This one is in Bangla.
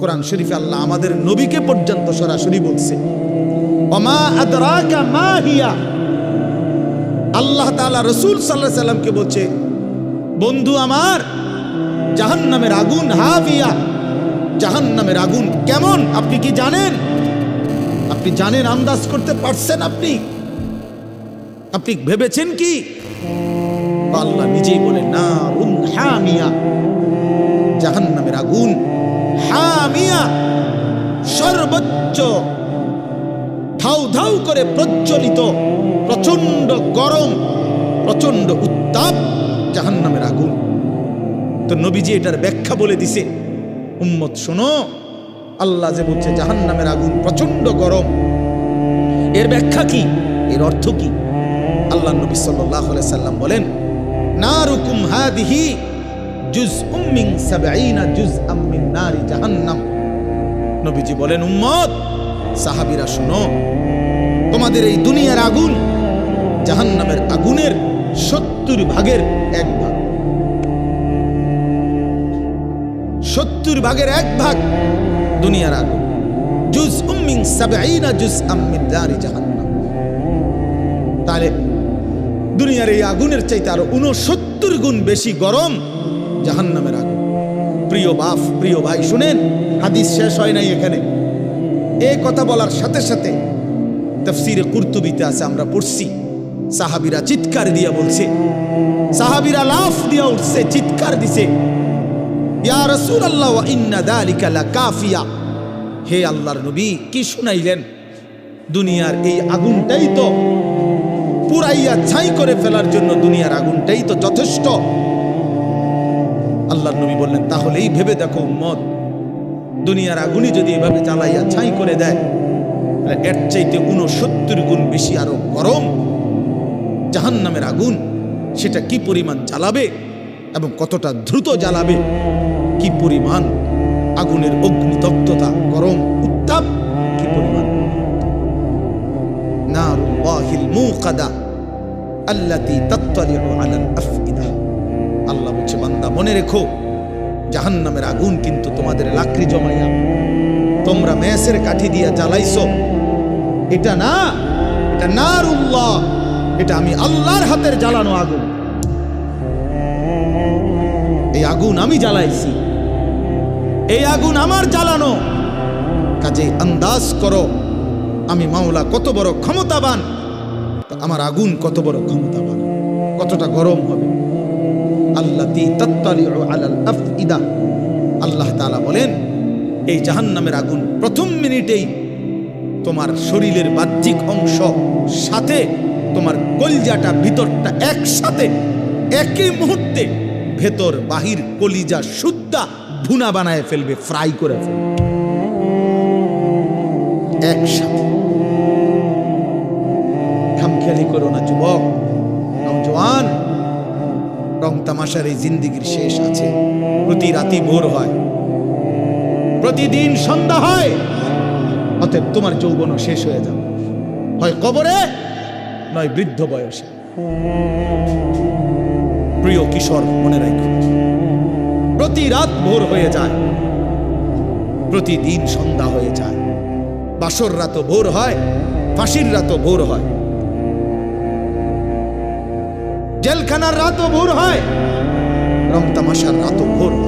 কোরআন শরীফে আল্লাহ আমাদের নবীকে পর্যন্ত সরাসরি বলছে। আল্লাহ তাআলা রসুল সাল্লাহ সাল্লামকে বলছে, বন্ধু আমার, জাহান্নামের আগুন হাভিয়া জাহান্নামের আগুন কেমন, আপনি কি জানেন? আপনি জানেন আন্দাজ করতে পারছেন আপনি? আপনি ভেবেছেন কি? আল্লাহ নিজেই বলে না রুন হামিয়া। জাহান্নামের আগুন হামিয়া সর্বোচ্চ ধাউ ধাউ করে প্রজ্বলিত প্রচণ্ড গরম প্রচণ্ড উত্তাপ জাহান্নামের আগুন। তো নবীজি এটার ব্যাখ্যা বলে দিছে, উম্মত শোনো, আল্লাহ যে বলছে জাহান্নামের আগুন প্রচণ্ড গরম। এর ব্যাখ্যা কি? এর অর্থ কি? আল্লাহ নবী সাল্লাহ সাল্লাম বলেন, নারুকুম হাদিহি জুজ উম্মিং সাবঈনা জুজ আম্মিন নারি জাহান্নাম। নবীজি বলেন, উম্মত, সাহাবীরা শোনো, তোমাদের এই দুনিয়ার আগুন জাহান্নামের আগুনের সত্তর ভাগের এক ভাগ। সত্তর ভাগের এক ভাগ দুনিয়ার আগুন। জুজ উম্মিং সাবঈনা জুজ আম্মিন নারি জাহান্নাম। তাহলে দুনিয়ার এই আগুনের চাইতে আরও উনসত্তর গুণ বেশি গরম জাহান্নামের আগুন। প্রিয় বাপ, প্রিয় ভাই, শুনেন? হাদিস শেষ হয় নাই এখানে। এই কথা বলার সাথে সাথে তফসিরে কুর্তুবিতে আছে, আমরা পড়ছি। সাহাবিরা চিৎকার দিয়া বলছে। সাহাবিরা লাফ দিয়া উঠছে, চিৎকার দিছে। ইয়া লাকাফিয়া হে আল্লাহর নবী, কি শুনাইলেন? দুনিয়ার এই আগুনটাই তো পুরাইয়া ছাই করে ফেলার জন্য দুনিয়ার আগুনটাই তো যথেষ্ট। আল্লাহর নবী বললেন, তাহলেই ভেবে দেখো উম্মত, দুনিয়ার আগুনই যদি এভাবে জ্বালাইয়া ছাই করে দেয়, তাহলে এর চাইতে উনসত্তর গুণ বেশি আরও গরম। জাহান্নামের আগুন, সেটা কি পরিমাণ জ্বালাবে এবং কতটা দ্রুত জ্বালাবে? কি পরিমাণ আগুনের অগ্নিদগ্ধতা গরম, উত্তাপ, কি পরিমাণ নারুল্লাহিল মুকাদা আল্লাতী তাত্তালিউ আফইদা? আল্লাহ বলছে, বান্দা, মনে রেখো, জাহান্নামের আগুন কিন্তু তোমাদের লাকড়ি জমাইয়া, তোমরা মেসের কাঠি দিয়া জ্বালাইছো। এটা না, এটা নারুল্লাহ, এটা আমি আল্লাহর হাতের জ্বালানো আগুন। এই আগুন আমি জ্বালাইছি। এই আগুন আমার জ্বালানো। কাজে আন্দাজ করো, আমি মাওলা কত বড় ক্ষমতাবান। আমার আগুন কত বড় ক্ষমতাবান। কতটা গরম হবে। আল্লাহ বলেন, এই জাহান্নামের আগুন প্রথম মিনিটেই তোমার শরীরের বাহ্যিক অংশ সাথে তোমার কলিজাটা, ভিতরটা একসাথে, একই মুহূর্তে ভেতর বাহির কলিজা শুদ্ধা ভুনা বানায় ফেলবে, ফ্রাই করে ফেলবে। একসাথে। খামখেয়ালি করো না, যুবক। নওজোয়ান রং তামাশার এই জিন্দিগির শেষ আছে। প্রতি রাতি ভোর হয়। প্রতিদিন সন্ধ্যা হয়। অতএব তোমার যৌবনও শেষ হয়ে যাবে। হয় কবরে, নয় বৃদ্ধ বয়সে। প্রিয় কিশোর, মনে রাখো। প্রতি রাত ভোর হয়ে যায়। প্রতিদিন সন্ধ্যা হয়ে যায়। বাসর রাতও ভোর হয়, ফাঁসির রাতও ভোর হয়। জেলখানার রাতও ভোর হয় রং তামাশার রাতও ভোর হয়।